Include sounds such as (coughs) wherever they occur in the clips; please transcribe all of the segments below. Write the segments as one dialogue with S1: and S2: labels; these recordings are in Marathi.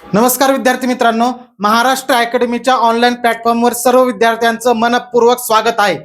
S1: नमस्कार विद्यार्थी मित्रांनो महाराष्ट्र अकॅडमीच्या ऑनलाईन प्लॅटफॉर्मवर सर्व विद्यार्थ्यांचं मनपूर्वक स्वागत आहे.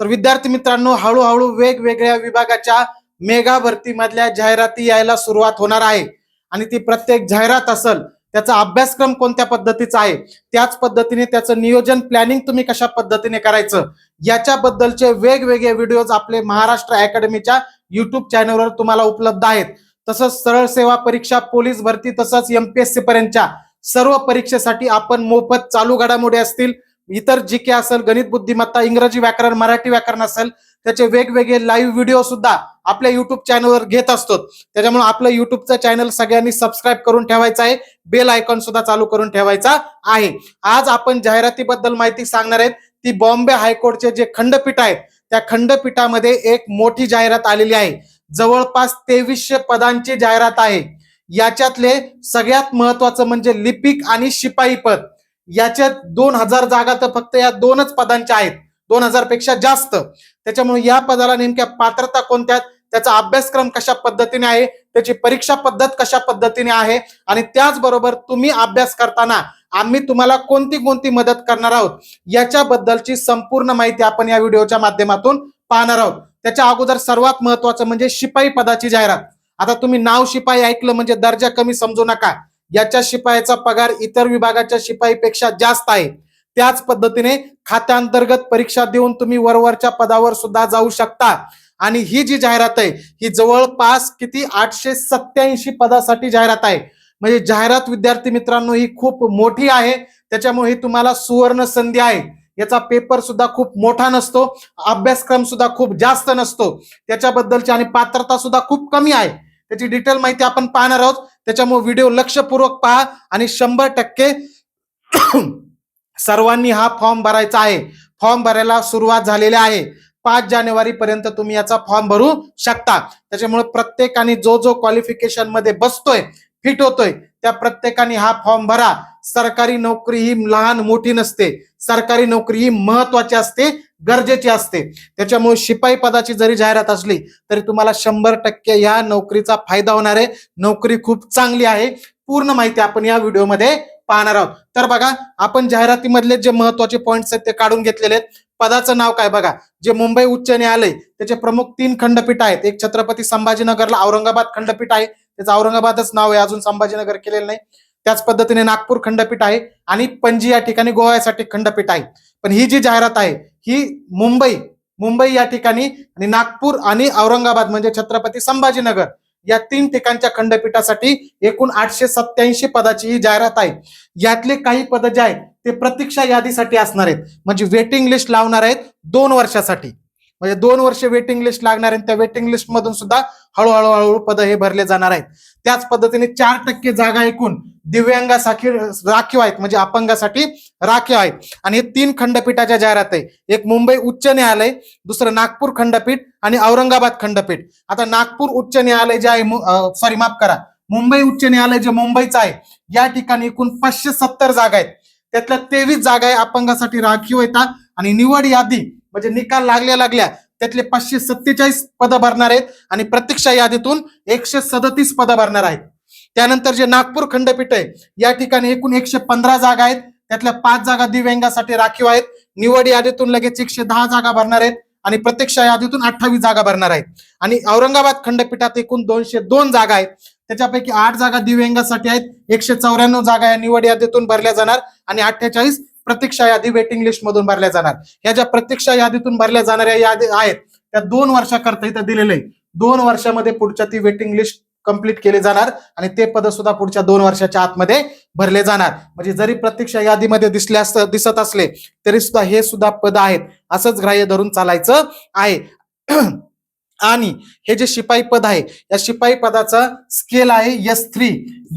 S1: तर विद्यार्थी मित्रांनो हळूहळू वेगवेगळ्या विभागाच्या मेगा भरतीमधल्या जाहिराती यायला सुरुवात होणार आहे. आणि ती प्रत्येक जाहिरात असेल त्याचा अभ्यासक्रम कोणत्या पद्धतीचा आहे त्याच पद्धतीने त्याचं नियोजन प्लॅनिंग तुम्ही कशा पद्धतीने करायचं याच्याबद्दलचे वेगवेगळे व्हिडिओज आपले महाराष्ट्र अकॅडमीच्या युट्यूब चॅनलवर तुम्हाला उपलब्ध आहेत. तसंच सरळ सेवा परीक्षा पोलीस भरती तसंच एमपीएससी पर्यंतच्या सर्व परीक्षेसाठी आपण मोफत चालू घडामोडी असतील. इतर जी के असेल गणित बुद्धिमत्ता इंग्रजी व्याकरण मराठी व्याकरण असेल त्याचे वेगवेगळे लाईव्ह व्हिडिओ सुद्धा आपल्या युट्यूब चॅनलवर घेत असतो. त्याच्यामुळे आपलं युट्यूबचं चॅनल सगळ्यांनी सबस्क्राईब करून ठेवायचं आहे. बेल आयकॉन सुद्धा चालू करून ठेवायचा आहे. आज आपण जाहिरातीबद्दल माहिती सांगणार आहेत. ती बॉम्बे हायकोर्टचे जे खंडपीठ आहेत त्या खंडपीठामध्ये एक मोठी जाहिरात आलेली आहे. जवळपास तेवीसशे पदांची जाहिरात आहे. याच्यातले सगळ्यात महत्वाचं म्हणजे लिपिक आणि शिपाई पद. याच्यात दोन हजार जागा तर फक्त या दोनच पदांच्या आहेत. दोन हजारपेक्षा जास्त. त्याच्यामुळे या पदाला नेमक्या पात्रता कोणत्या त्याचा अभ्यासक्रम कशा पद्धतीने आहे? त्याची परीक्षा पद्धत कशा पद्धतीने आहे? आणि त्याचबरोबर तुम्ही अभ्यास करताना आम्ही तुम्हाला कोणती कोणती मदत करणार आहोत? याच्याबद्दलची संपूर्ण माहिती आपण या व्हिडिओच्या माध्यमातून पाहणार आहोत. त्याच्या अगोदर सर्वात महत्वाचं म्हणजे शिपाई पदाची जाहिरात. आता तुम्ही नाव शिपाई ऐकलं म्हणजे दर्जा कमी समजू नका. याच्या शिपायाचा पगार इतर विभागाच्या शिपाईपेक्षा जास्त आहे. त्याच पद्धतीने खात्यांतर्गत परीक्षा देऊन तुम्ही वरवरच्या पदावर सुद्धा जाऊ शकता. आणि ही जी जाहिरात आहे ही जवळपास किती? आठशे सत्याऐंशी पदासाठी जाहिरात आहे. म्हणजे जाहिरात विद्यार्थी मित्रांनो ही खूप मोठी आहे. त्याच्यामुळे ही तुम्हाला सुवर्ण संधी आहे. याचा पेपर सुद्धा खूप मोठा नसतो अभ्यासक्रम सुद्धा खूप जास्त नसतो. त्याच्याबद्दलची आणि पात्रता सुद्धा खूप कमी आहे. त्याची डिटेल माहिती आपण पाहणार आहोत. त्याच्यामुळे व्हिडिओ लक्षपूर्वक पहा आणि शंभर टक्के (clears throat) सर्वांनी हा फॉर्म भरायचा आहे. फॉर्म भरायला सुरुवात झालेली आहे. पाच जानेवारी पर्यंत तुम्ही याचा फॉर्म भरू शकता. त्याच्यामुळे प्रत्येकाने जो जो क्वालिफिकेशनमध्ये बसतोय फिट होतोय त्या प्रत्येकाने हा फॉर्म भरा. सरकारी नोकरी ही लहान मोठी नसते. सरकारी नोकरी ही महत्वाची असते गरजेची असते. त्याच्यामुळे शिपाई पदाची जरी जाहिरात असली तरी तुम्हाला शंभर टक्के या नोकरीचा फायदा होणार आहे. नोकरी खूप चांगली आहे. पूर्ण माहिती आपण या व्हिडिओमध्ये पाहणार आहोत. तर बघा आपण जाहिरातीमधले जे महत्त्वाचे पॉईंट्स आहेत ते काढून घेतलेले आहेत. पदाचं नाव काय बघा? जे मुंबई उच्च न्यायालय त्याचे प्रमुख तीन खंडपीठ आहेत. एक छत्रपती संभाजीनगरला औरंगाबाद खंडपीठ आहे. त्याचं औरंगाबादच नाव आहे. अजून संभाजीनगर केलेलं नाही. त्याच पद्धतीने नागपूर खंडपीठ आहे आणि पणजी या ठिकाणी गोव्यासाठी खंडपीठ आहे. पण ही जी जाहिरात आहे ही मुंबई मुंबई या ठिकाणी आणि नागपूर आणि औरंगाबाद म्हणजे छत्रपती संभाजीनगर या तीन ठिकाणच्या खंडपीठासाठी एकूण आठशे सत्याऐंशी पदाची ही जाहिरात आहे. यातले काही पद जे आहेत ते प्रतीक्षा यादीसाठी असणार आहेत. म्हणजे वेटिंग लिस्ट लावणार आहेत दोन वर्षासाठी. म्हणजे दोन वर्ष वेटिंग लिस्ट लागणार आहे त्या वेटिंग लिस्ट मधून सुद्धा हळूहळू हळूहळू पद हे भरले जाणार आहेत. त्याच पद्धतीने चार टक्के जागा एकूण दिव्यांगासाठी राखीव आहेत म्हणजे अपंगासाठी राखीव आहेत. आणि हे तीन खंडपीठाच्या जाहिरात आहे. एक मुंबई उच्च न्यायालय दुसरं नागपूर खंडपीठ आणि औरंगाबाद खंडपीठ. आता नागपूर उच्च न्यायालय जे आहे सॉरी माफ करा. मुंबई उच्च न्यायालय जे मुंबईचं आहे या ठिकाणी एकूण पाचशे सत्तर जागा आहेत. त्यातल्या तेवीस जागा आहे अपंगासाठी राखीव येतात आणि निवड यादी म्हणजे निकाल लागल्या लागल्या त्यातले पाचशे सत्तेचाळीस पदं भरणार आहेत. आणि प्रत्यक्ष यादीतून एकशे सदतीस पदं भरणार आहेत. त्यानंतर जे नागपूर खंडपीठ आहे या ठिकाणी एकूण एकशे पंधरा जागा आहेत. त्यातल्या पाच जागा दिव्यांगासाठी राखीव आहेत. निवड यादीतून लगेच एकशे दहा जागा भरणार आहेत आणि प्रत्यक्ष यादीतून अठ्ठावीस जागा भरणार आहेत. आणि औरंगाबाद खंडपीठात एकूण दोनशे दोन जागा आहेत. त्याच्यापैकी आठ जागा दिव्यांगासाठी आहेत. एकशे चौऱ्याण्णव जागा या निवड यादीतून भरल्या जाणार आणि अठ्ठेचाळीस प्रतीक्षा यादी वेटिंग लिस्ट मधून भरल्या जाणार. या ज्या प्रतीक्षा यादीतून भरल्या जाणाऱ्या यादी आहेत त्या दोन वर्षाकरता इथं दिलेलं आहे दोन वर्षामध्ये पुढच्या ती वेटिंग लिस्ट कंप्लीट केले जाणार आणि ते पद सुद्धा पुढच्या दोन वर्षाच्या आतमध्ये भरले जाणार. म्हणजे जरी प्रतीक्षा यादीमध्ये दिसले अस दिसत असले तरी सुद्धा हे सुद्धा पद आहेत. असंच ग्राह्य धरून चालायचं आहे. (clears throat) आणि हे जे शिपाई पद आहे या शिपाई पदाचा स्केल आहे यस थ्री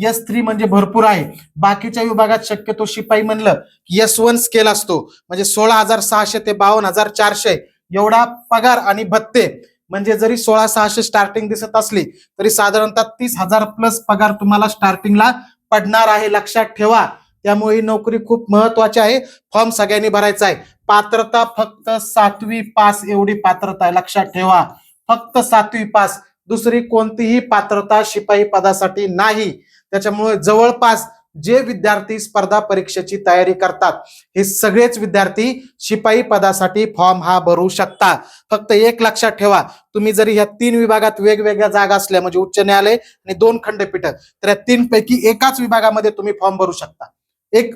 S1: यस थ्री म्हणजे भरपूर आहे. बाकीच्या विभागात शक्यतो शिपाई म्हणलं की यस वन स्केल असतो. म्हणजे सोळा हजार सहाशे ते बावन्न हजार चारशे एवढा पगार आणि भत्ते म्हणजे जरी सोळा सहाशे स्टार्टिंग दिसत असली तरी साधारणतः तीस हजार प्लस पगार तुम्हाला स्टार्टिंगला पडणार आहे. लक्षात ठेवा. त्यामुळे ही नोकरी खूप महत्वाची आहे. फॉर्म सगळ्यांनी भरायचा आहे. पात्रता फक्त सातवी पास एवढी पात्रता आहे. लक्षात ठेवा. फक्त सातवी पास दुसरी कोणतीही पात्रता शिपाई पदासाठी नाही. त्याच्यामुळे जवळपास जे विद्यार्थी स्पर्धा परीक्षेची तयारी करतात हे सगळेच विद्यार्थी शिपाई पदासाठी फॉर्म हा भरू शकता फक्त एक लक्षात ठेवा तुम्ही जरी ह्या तीन विभागात वेगवेगळ्या जागा असल्या म्हणजे उच्च न्यायालय आणि दोन खंडपीठ तर या तीन पैकी एकाच विभागामध्ये तुम्ही फॉर्म भरू शकता. एक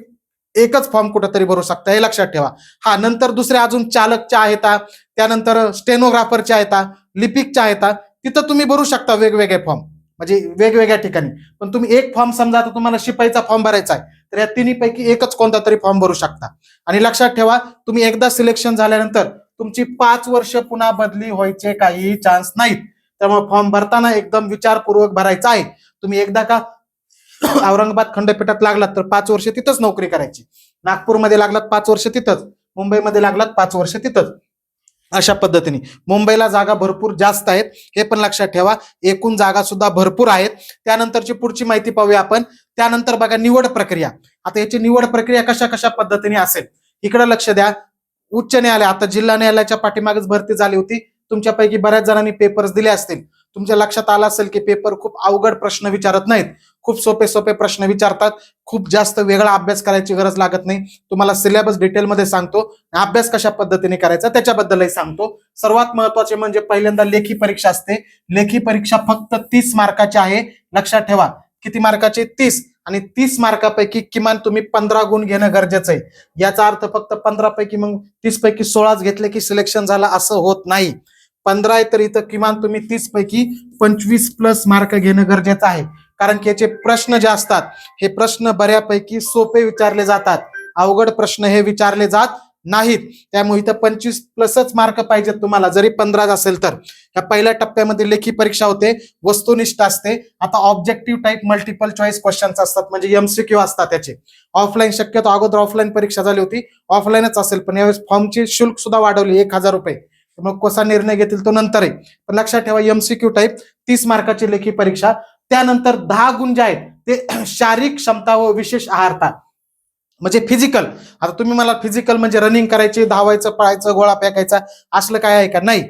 S1: एकच फॉर्म कुठंतरी भरू शकता हे लक्षात ठेवा. हा नंतर दुसरे अजून चालकच्या आहेत त्यानंतर स्टेनोग्राफरच्या आहेत लिपिकच्या आहेत तिथं तुम्ही भरू शकता वेगवेगळे फॉर्म. म्हणजे वेगवेगळ्या ठिकाणी. पण तुम्ही एक फॉर्म समजा आता तुम्हाला शिपाईचा फॉर्म भरायचा आहे. तर या तिन्हीपैकी एकच कोणता तरी फॉर्म भरू शकता. आणि लक्षात ठेवा तुम्ही एकदा सिलेक्शन झाल्यानंतर तुमची पाच वर्ष पुन्हा बदली व्हायचे काही चान्स नाहीत. त्यामुळे फॉर्म भरताना एकदम विचारपूर्वक भरायचा आहे. तुम्ही एकदा का (coughs) औरंगाबाद खंडपीठात लागलात तर पाच वर्ष तिथंच नोकरी करायची. नागपूरमध्ये लागलात पाच वर्ष तिथंच. मुंबईमध्ये लागलात पाच वर्ष तिथंच. अशा पद्धतीने. मुंबईला जागा भरपूर जास्त आहेत. हे पण लक्षात ठेवा. एकूण जागा सुद्धा भरपूर आहेत. त्यानंतरची पुढची माहिती पाहूया आपण. त्यानंतर बघा निवड प्रक्रिया. आता याची निवड प्रक्रिया कशा कशा पद्धतीने असेल? इकडे लक्ष द्या. उच्च न्यायालय आता जिल्हा न्यायालयाच्या पाठीमागच भरती झाली होती. तुमच्यापैकी बऱ्याच जणांनी पेपर्स दिले असतील. तुमच्या लक्षात आलं असेल की पेपर खूप अवघड प्रश्न विचारत नाहीत. खूप सोपे सोपे प्रश्न विचारतात. खूप जास्त वेगळा अभ्यास करायची गरज लागत नाही. तुम्हाला सिलेबस डिटेलमध्ये सांगतो. अभ्यास कशा पद्धतीने करायचा त्याच्याबद्दलही सांगतो. सर्वात महत्त्वाचे म्हणजे पहिल्यांदा लेखी परीक्षा असते. लेखी परीक्षा फक्त तीस मार्काची आहे. लक्षात ठेवा. किती मार्काची? तीस. आणि तीस मार्कापैकी किमान तुम्ही पंधरा गुण घेणं गरजेचं आहे. याचा अर्थ फक्त पंधरा पैकी मग तीस पैकी सोळाच घेतले की सिलेक्शन झालं असं होत नाही. पंधरा आहे तर इथं किमान तुम्ही तीस पैकी पंचवीस प्लस मार्क घेणं गरजेचं आहे. कारण की याचे प्रश्न जे असतात हे प्रश्न बऱ्यापैकी सोपे विचारले जातात. अवघड प्रश्न हे विचारले जात नाहीत. त्यामुळे इथं पंचवीस प्लसच मार्क पाहिजेत तुम्हाला. जरी पंधराच असेल तर. या पहिल्या टप्प्यामध्ये लेखी परीक्षा होते वस्तुनिष्ठ असते. आता objective type multiple choice questions असतात म्हणजे एमसीक्यू असतात त्याचे. ऑफलाईन शक्यतो अगोदर ऑफलाईन परीक्षा झाली होती. ऑफलाईनच असेल पण यावेळेस फॉर्मची शुल्क सुद्धा वाढवली एक हजार रुपये. मग कसा निर्णय घेतील तो नंतर आहे पण लक्षात ठेवा एमसीक्यू टाईप तीस मार्काची लेखी परीक्षा त्यानंतर दहा गुण जे आहेत ते (clears throat) शारीरिक क्षमता व विशेष आहारता. म्हणजे फिजिकल आता तुम्ही मला फिजिकल म्हणजे रनिंग करायचे धावायचं पळायचं गोळा फेकायचा असलं काय आहे का? नाही.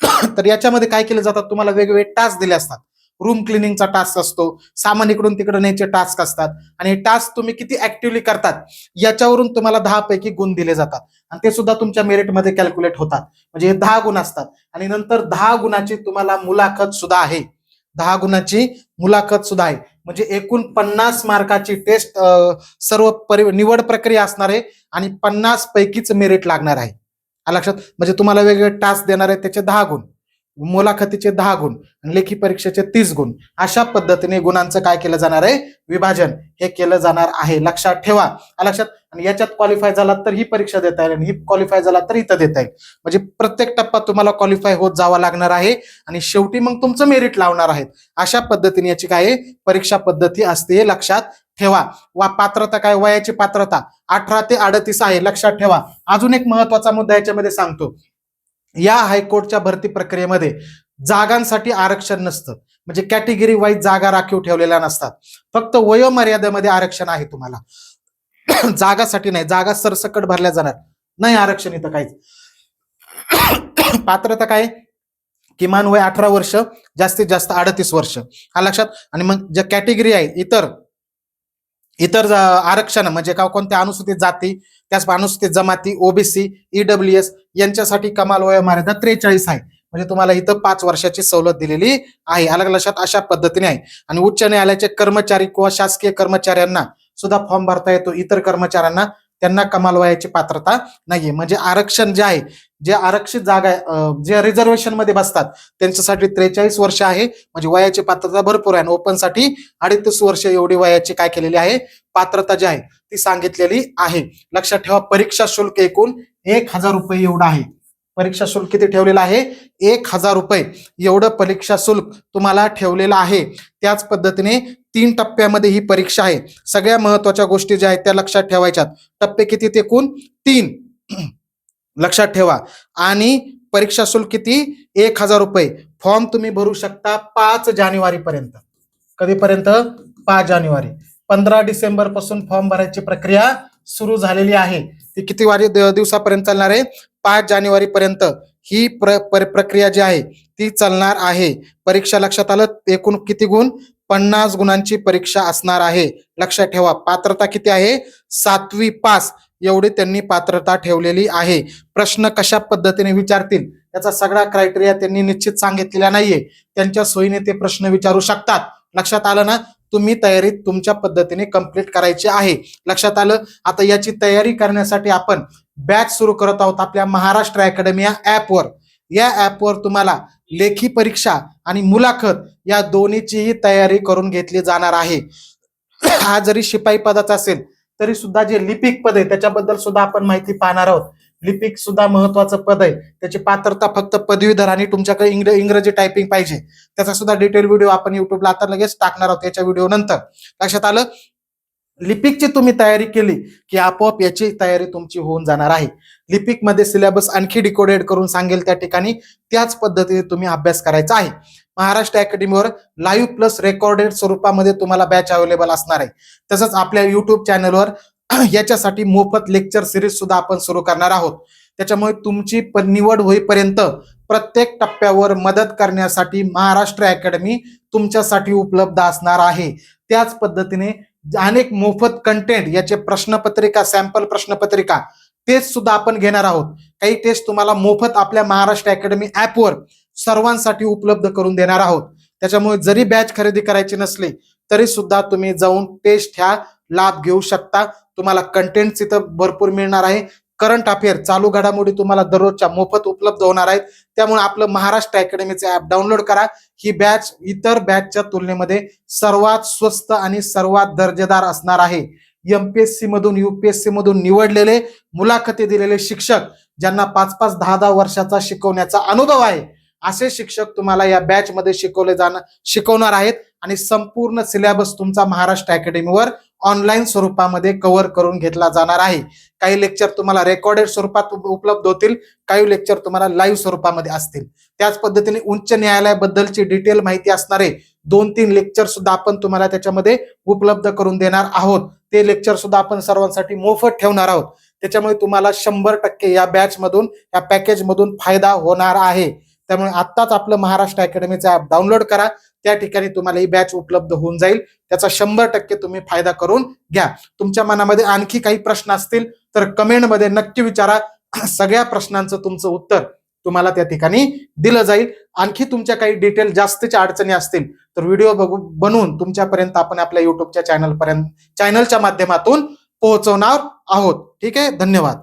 S1: (clears throat) तर याच्यामध्ये काय केलं जातात? तुम्हाला वेगवेगळे टास्क दिले असतात. रूम क्लिनिंगचा टास्क असतो. सामान इकडून तिकडं न्यायचे टास्क असतात. आणि टास्क तुम्ही किती ऍक्टिव्हली करतात याच्यावरून तुम्हाला दहा पैकी गुण दिले जातात. आणि ते सुद्धा तुमच्या मेरिटमध्ये कॅल्क्युलेट होतात. म्हणजे हे दहा गुण असतात. आणि नंतर दहा गुणाची तुम्हाला मुलाखत सुद्धा आहे. दहा गुणाची मुलाखत सुद्धा आहे. म्हणजे एकूण पन्नास मार्काची टेस्ट सर्व परि निवड प्रक्रिया असणार आहे. आणि पन्नास पैकीच मेरिट लागणार आहे. लक्षात? म्हणजे तुम्हाला वेगवेगळे टास्क देणार आहे त्याचे दहा गुण. मुलाखतीचे दहा गुण आणि लेखी परीक्षेचे तीस गुण. अशा पद्धतीने गुणांचं काय केलं जाणार आहे? विभाजन. हे केलं जाणार आहे. लक्षात ठेवा. लक्षात. आणि याच्यात क्वालिफाय झाला तर ही परीक्षा देता येईल आणि ही क्वालिफाय झाला तर इथं देता येईल. म्हणजे प्रत्येक टप्पा तुम्हाला क्वालिफाय होत जावा लागणार आहे आणि शेवटी मग तुमचं मेरिट लावणार आहेत. अशा पद्धतीने याची काय आहे, परीक्षा पद्धती असते. हे लक्षात ठेवा. वा पात्रता काय? वयाची पात्रता. अठरा ते अडतीस आहे. लक्षात ठेवा. अजून एक महत्त्वाचा मुद्दा याच्यामध्ये सांगतो. या हायकोर्टच्या भरती प्रक्रियेमध्ये जागांसाठी आरक्षण नसतं. म्हणजे कॅटेगरी वाईज जागा राखीव ठेवलेल्या नसतात. फक्त वयोमर्यादेमध्ये आरक्षण आहे तुम्हाला. (coughs) जागासाठी नाही जागा सरसकट भरल्या जाणार. नाही आरक्षण इथं काहीच. (coughs) पात्रता काय? किमान वय अठरा वर्ष जास्तीत जास्त अडतीस वर्ष. हा लक्षात? आणि मग ज्या कॅटेगरी आहे इतर इतर आरक्षण म्हणजे का कोणत्या अनुसूचित जाती त्याच अनुसूचित जमाती ओबीसी ईडब्ल्यू एस यांच्यासाठी कमाल वय मर्यादा त्रेचाळीस आहे. म्हणजे तुम्हाला इथं पाच वर्षाची सवलत दिलेली आहे. अलग लक्षात अशा पद्धतीने आहे. आणि उच्च न्यायालयाचे कर्मचारी किंवा शासकीय कर्मचाऱ्यांना सुद्धा फॉर्म भरता येतो. इतर कर्मचाऱ्यांना त्यांना कमाल वयाची पात्रता नाहीये. म्हणजे आरक्षण जे आहे जे आरक्षित जागा आहे, जे रिझर्वेशनमध्ये बसतात त्यांच्यासाठी त्रेचाळीस वर्ष आहे. म्हणजे वयाची पात्रता भरपूर आहे आणि ओपनसाठी वर्ष एवढी वयाची काय केलेली आहे? पात्रता जी आहे ती सांगितलेली आहे. लक्षात ठेवा परीक्षा शुल्क एकूण एक हजार रुपये एवढं आहे. परीक्षा शुल्क किती ठेवलेलं आहे? एक हजार रुपये. एवढं परीक्षा शुल्क तुम्हाला ठेवलेलं आहे. त्याच पद्धतीने तीन टप्प्यामध्ये ही परीक्षा आहे. सगळ्या महत्त्वाच्या गोष्टी ज्या आहेत त्या लक्षात ठेवायच्यात. टप्पे किती ते एकूण? तीन. लक्षात ठेवा. आणि परीक्षा शुल्क किती? एक हजार रुपये. फॉर्म तुम्ही भरू शकता पाच जानेवारी पर्यंत कधीपर्यंत? पाच जानेवारी. पंधरा डिसेंबरपासून फॉर्म भरायची प्रक्रिया सुरू झालेली आहे. ती किती वारी दिवसापर्यंत चालणार आहे? पाच जानेवारी पर्यंत ही प्र, प्र- प्रक्रिया जी आहे ती चालणार आहे. परीक्षा लक्षात आलं एकूण किती गुण? पन्नास गुणांची परीक्षा असणार आहे. लक्षात ठेवा पात्रता किती आहे? सातवी पास. एवढी त्यांनी पात्रता ठेवलेली आहे. प्रश्न कशा पद्धतीने विचारतील? याचा सगळा क्रायटेरिया त्यांनी निश्चित सांगितलेला नाहीये. त्यांच्या सोयीने ते प्रश्न विचारू शकतात. लक्षात आलं ना? तुम्ही तयारी तुमच्या पद्धतीने कंप्लीट करायची आहे. लक्षात आलं? आता याची तयारी करण्यासाठी आपण बॅच सुरू करत आहोत आपल्या महाराष्ट्र अकॅडमी या ॲपवर या ॲपवर तुम्हाला लेखी परीक्षा आणि मुलाखत या दोन्हीचीही तयारी करून घेतली जाणार आहे. (coughs) हा जरी शिपाई पदाचा असेल तरी सुद्धा जे लिपिक पद आहे त्याच्याबद्दल सुद्धा आपण माहिती पाहणार आहोत. लिपिक सुद्धा महत्वाचं पद आहे. त्याची पात्रता फक्त पदवीधर आणि तुमच्याकडे इंग्र इंग्रजी टायपिंग पाहिजे. त्याचा सुद्धा डिटेल व्हिडिओ आपण युट्यूबला आता लगेच टाकणार आहोत याच्या व्हिडिओ नंतर. लक्षात आलं? लिपिकची तुम्ही तयारी केली की आपोआप याची तयारी तुमची होऊन जाणार आहे. लिपिकमध्ये सिलेबस आणखी डिकोडेड करून सांगेल त्या ठिकाणी. त्याच पद्धतीने तुम्ही अभ्यास करायचा आहे. महाराष्ट्र अकॅडमीवर लाईव्ह प्लस रेकॉर्डेड स्वरूपामध्ये तुम्हाला बॅच अवेलेबल असणार आहे. तसंच आपल्या युट्यूब चॅनलवर (clears throat) याच्यासाठी मोफत लेक्चर सिरीज सुद्धा आपण सुरू करणार आहोत. त्याच्यामुळे तुमची निवड होईपर्यंत प्रत्येक टप्प्यावर मदत करण्यासाठी महाराष्ट्र अकॅडमी तुमच्यासाठी उपलब्ध असणार आहे. त्याच पद्धतीने अनेक मोफत कंटेंट याचे प्रश्नपत्रिका सॅम्पल प्रश्नपत्रिका टेस्ट सुद्धा आपण घेणार आहोत. काही टेस्ट तुम्हाला मोफत आपल्या महाराष्ट्र अकॅडमी ऍपवर सर्वांसाठी उपलब्ध करून देणार आहोत. त्याच्यामुळे जरी बॅच खरेदी करायची नसली तरी सुद्धा तुम्ही जाऊन टेस्ट ह्या लाभ घेऊ शकता. तुम्हाला कंटेंट तिथं भरपूर मिळणार आहे. करंट अफेअर चालू घडामोडी तुम्हाला दररोजच्या मोफत उपलब्ध होणार आहेत. त्यामुळे आपलं महाराष्ट्र अकॅडमीचं ऍप डाउनलोड करा. ही बॅच इतर बॅचच्या तुलनेमध्ये सर्वात स्वस्त आणि सर्वात दर्जेदार असणार आहे. एमपीएससी मधून युपीएससी मधून निवडलेले मुलाखती दिलेले शिक्षक ज्यांना पाच पाच दहा दहा वर्षाचा शिकवण्याचा अनुभव आहे असे शिक्षक तुम्हाला या बॅच मध्ये शिकवले जाणार शिकवणार आहेत. आणि संपूर्ण सिलेबस तुमचा महाराष्ट्र अकॅडमीवर ऑनलाईन स्वरूपामध्ये कव्हर करून घेतला जाणार आहे. काही लेक्चर तुम्हाला रेकॉर्डेड स्वरूपात उपलब्ध होतील काही लेक्चर तुम्हाला लाईव्ह स्वरूपामध्ये असतील. त्याच पद्धतीने उच्च न्यायालयाबद्दलची डिटेल माहिती असणारे दोन तीन लेक्चर सुद्धा आपण तुम्हाला त्याच्यामध्ये उपलब्ध करून देणार आहोत. ते लेक्चर सुद्धा आपण सर्वांसाठी मोफत ठेवणार आहोत. त्याच्यामुळे तुम्हाला शंभर टक्के या बॅच मधून या पॅकेज मधून फायदा होणार आहे. त्यामुळे आत्ताच आपलं महाराष्ट्र अकॅडमीचं ऍप डाउनलोड करा. त्या ठिकाणी तुम्हाला ही बॅच उपलब्ध होऊन जाईल. त्याचा शंभर टक्के तुम्ही फायदा करून घ्या. तुमच्या मनामध्ये आणखी काही प्रश्न असतील तर कमेंटमध्ये नक्की विचारा. (clears throat) सगळ्या प्रश्नांचं तुमचं उत्तर तुम्हाला त्या ठिकाणी दिलं जाईल. आणखी तुमच्या काही डिटेल जास्तीच्या अडचणी असतील तर व्हिडिओ बघू बनवून तुमच्यापर्यंत आपण आपल्या युट्यूबच्या चॅनल पर्यंत चॅनलच्या माध्यमातून पोहोचवणार आहोत. ठीक आहे? धन्यवाद.